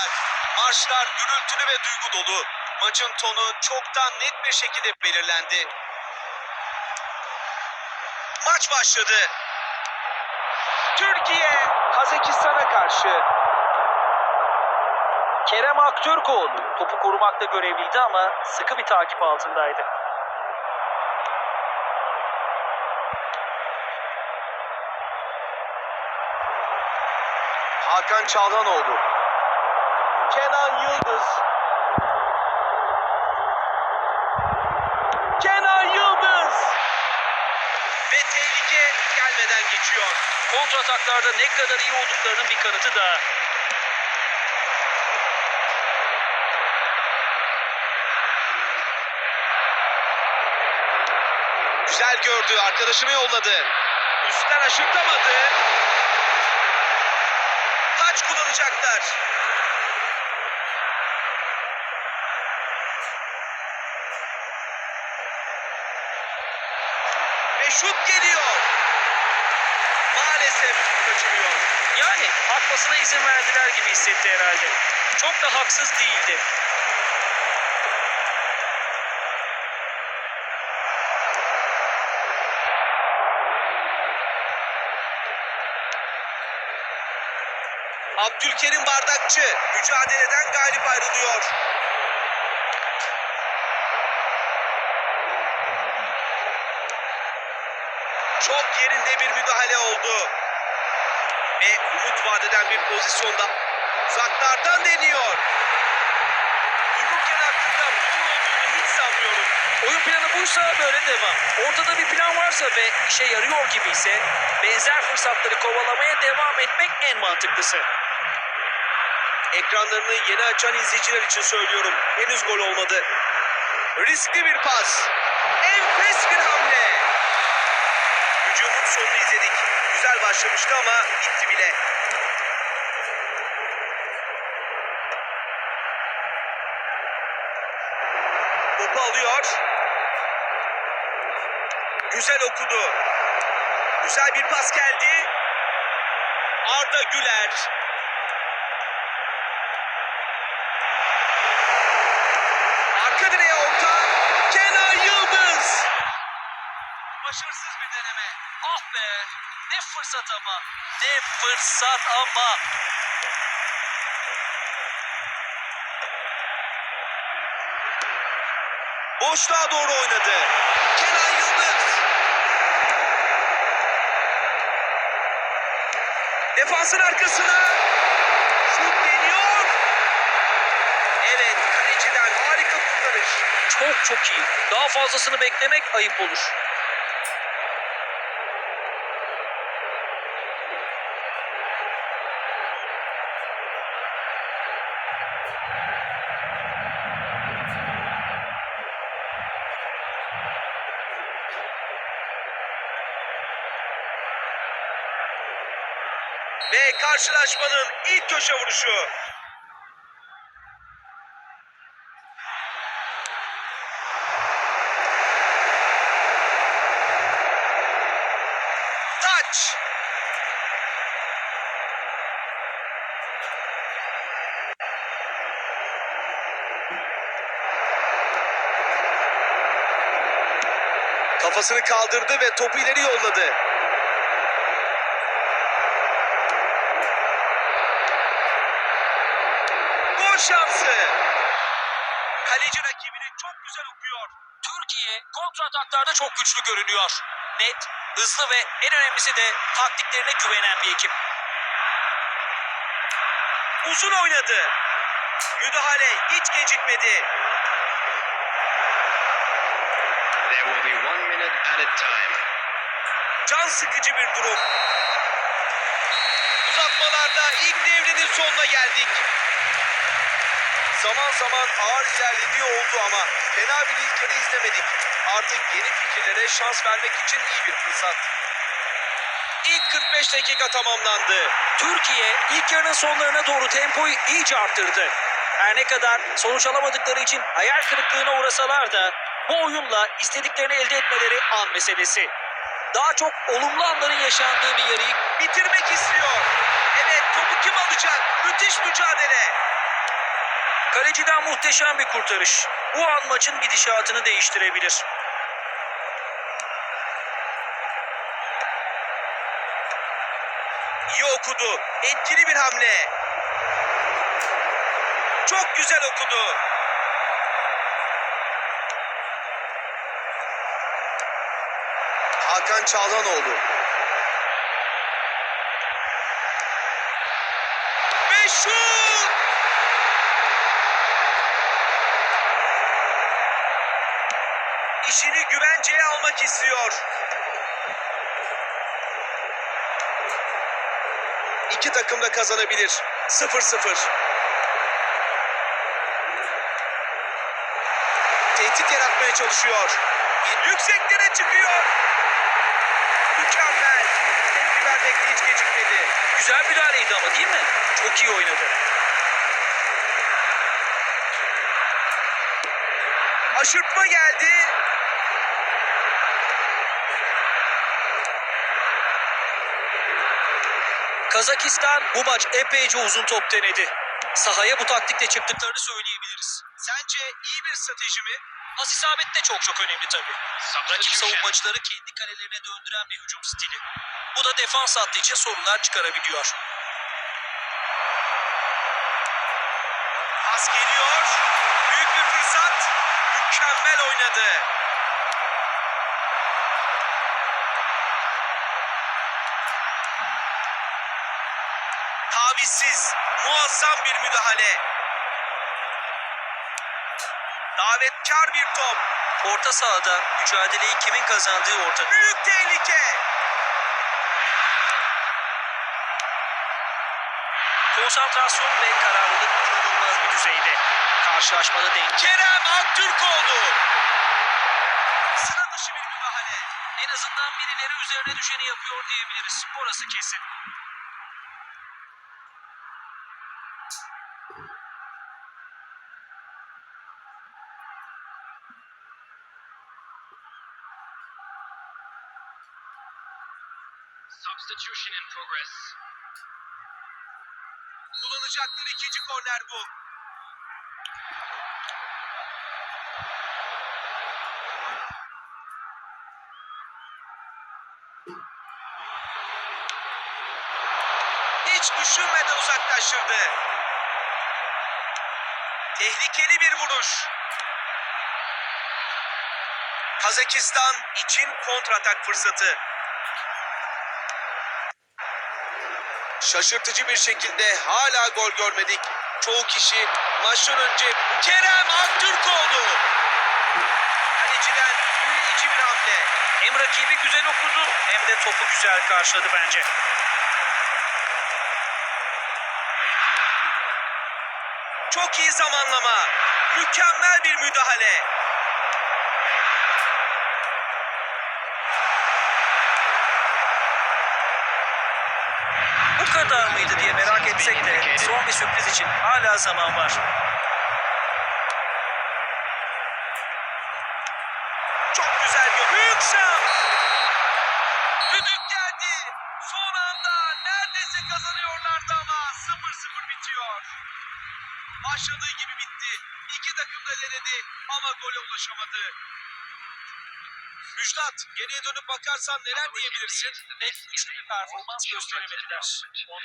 başladılar. Marşlar gürültülü ve duygu dolu. Maçın tonu çoktan net bir şekilde belirlendi. Maç başladı. Türkiye Kazakistan'a karşı. Kerem Aktürkoğlu topu korumakta görevliydi ama sıkı bir takip altındaydı. Hakan Çalhanoğlu. Kenan Yıldız. Kenan Yıldız! Ve tehlike gelmeden geçiyor. Kontrataklarda ne kadar iyi olduklarının bir kanıtı da. Güzel gördü. Arkadaşını yolladı. Üstten aşırtamadı. Taç kullanacaklar. Şut geliyor. Maalesef kaçırıyor. Yani atmasına izin verdiler gibi hissetti herhalde. Çok da haksız değildi. Abdülkerim Bardakçı mücadeleden galip ayrılıyor. Çok yerinde bir müdahale oldu. Ve umut vadeden bir pozisyonda uzaklardan deniyor. Yürürken hakkında bunun olduğunu hiç sanmıyorum. Oyun planı buysa böyle devam. Ortada bir plan varsa ve işe yarıyor gibi ise benzer fırsatları kovalamaya devam etmek en mantıklısı. Ekranlarını yeni açan izleyiciler için söylüyorum. Henüz gol olmadı. Riskli bir pas. Enfes bir hamle. Hücumun sonunu izledik. Güzel başlamıştı ama bitti bile. Topu alıyor. Güzel okudu. Güzel bir pas geldi. Arda Güler. Arka direğe orta. Kenan Yıldız. Başarısız bir deneme. Ah be! Ne fırsat ama! Ne fırsat ama! Boşluğa doğru oynadı. Kenan Yıldız. Defansın arkasına. Şut deniyor. Evet kaleciden harika kurtarış. Çok çok iyi. Daha fazlasını beklemek ayıp olur. Ve karşılaşmanın ilk köşe vuruşu. Taç. Kafasını kaldırdı ve topu ileri yolladı. Gol şansı. Kaleci rakibini çok güzel okuyor. Türkiye kontrataklarda çok güçlü görünüyor. Net, hızlı ve en önemlisi de taktiklerine güvenen bir ekip. Uzun oynadı. Müdahale hiç gecikmedi. There will be one minute at a time. Can sıkıcı bir durum. Uzatmalarda ilk devrenin sonuna geldik. Zaman zaman ağır ilerlediği oldu ama fena bir ilk yarı izlemedik. Artık yeni fikirlere şans vermek için iyi bir fırsat. İlk 45 dakika tamamlandı. Türkiye ilk yarının sonlarına doğru tempoyu iyice arttırdı. Her ne kadar sonuç alamadıkları için hayal kırıklığına uğrasalar da bu oyunla istediklerini elde etmeleri an meselesi. Daha çok olumlu anların yaşandığı bir yarıyı Bitirmek istiyor. Evet topu kim alacak? Müthiş mücadele. Kaleciden muhteşem bir kurtarış. Bu an maçın gidişatını değiştirebilir. İyi okudu. Etkili bir hamle. Çok güzel okudu. Hakan Çalhanoğlu. Ve şut! Güvenceye almak istiyor. İki takım da kazanabilir. 0-0. Tehdit yaratmaya çalışıyor. Yükseklere çıkıyor. Mükemmel. Tepki vermekte hiç gecikmedi. Güzel müdahaleydi ama değil mi? Çok iyi oynadı. Aşırtma geldi. Kazakistan bu maç epeyce uzun top denedi. Sahaya bu taktikle çıktıklarını söyleyebiliriz. Sence iyi bir strateji mi? Pas isabet de çok çok önemli tabii. Rakip savunmacıları kendi kalelerine döndüren bir hücum stili. Bu da defans hattı için sorunlar çıkarabiliyor. Pas geliyor. Büyük bir fırsat. Mükemmel oynadı. Tavizsiz, muazzam bir müdahale. Davetkar bir top. Orta sahada mücadeleyi kimin kazandığı ortada. Büyük tehlike. Konsantrasyon ve kararlılık inanılmaz bir düzeyde. Karşılaşmada denk. Kerem Aktürkoğlu. Sıra dışı bir müdahale. En azından birileri üzerine düşeni yapıyor diyebiliriz. Orası kesin. Substitution in progress. Kullanacakları ikinci korner bu. Hiç düşünmeden uzaklaştırdı. Tehlikeli bir vuruş. Kazakistan için kontratak fırsatı. Şaşırtıcı bir şekilde hala gol görmedik. Çoğu kişi maçtan önce Kerem Aktürkoğlu. Kaleciden büyüleyici bir hamle. Hem rakibi güzel okudu hem de topu güzel karşıladı bence. Çok iyi zamanlama. Mükemmel bir müdahale. Bu kadar mıydı diye merak etsek de son bir sürpriz için hala zaman var. Çok güzel bir büyük şans. Düdük geldi. Son anda neredeyse kazanıyorlardı ama 0-0 bitiyor. Başladığı gibi bitti. İki takım da denedi ama gole ulaşamadı. Müjdat, geriye dönüp bakarsan neler diyebilirsin? Pek güçlü bir performans gösteremediler.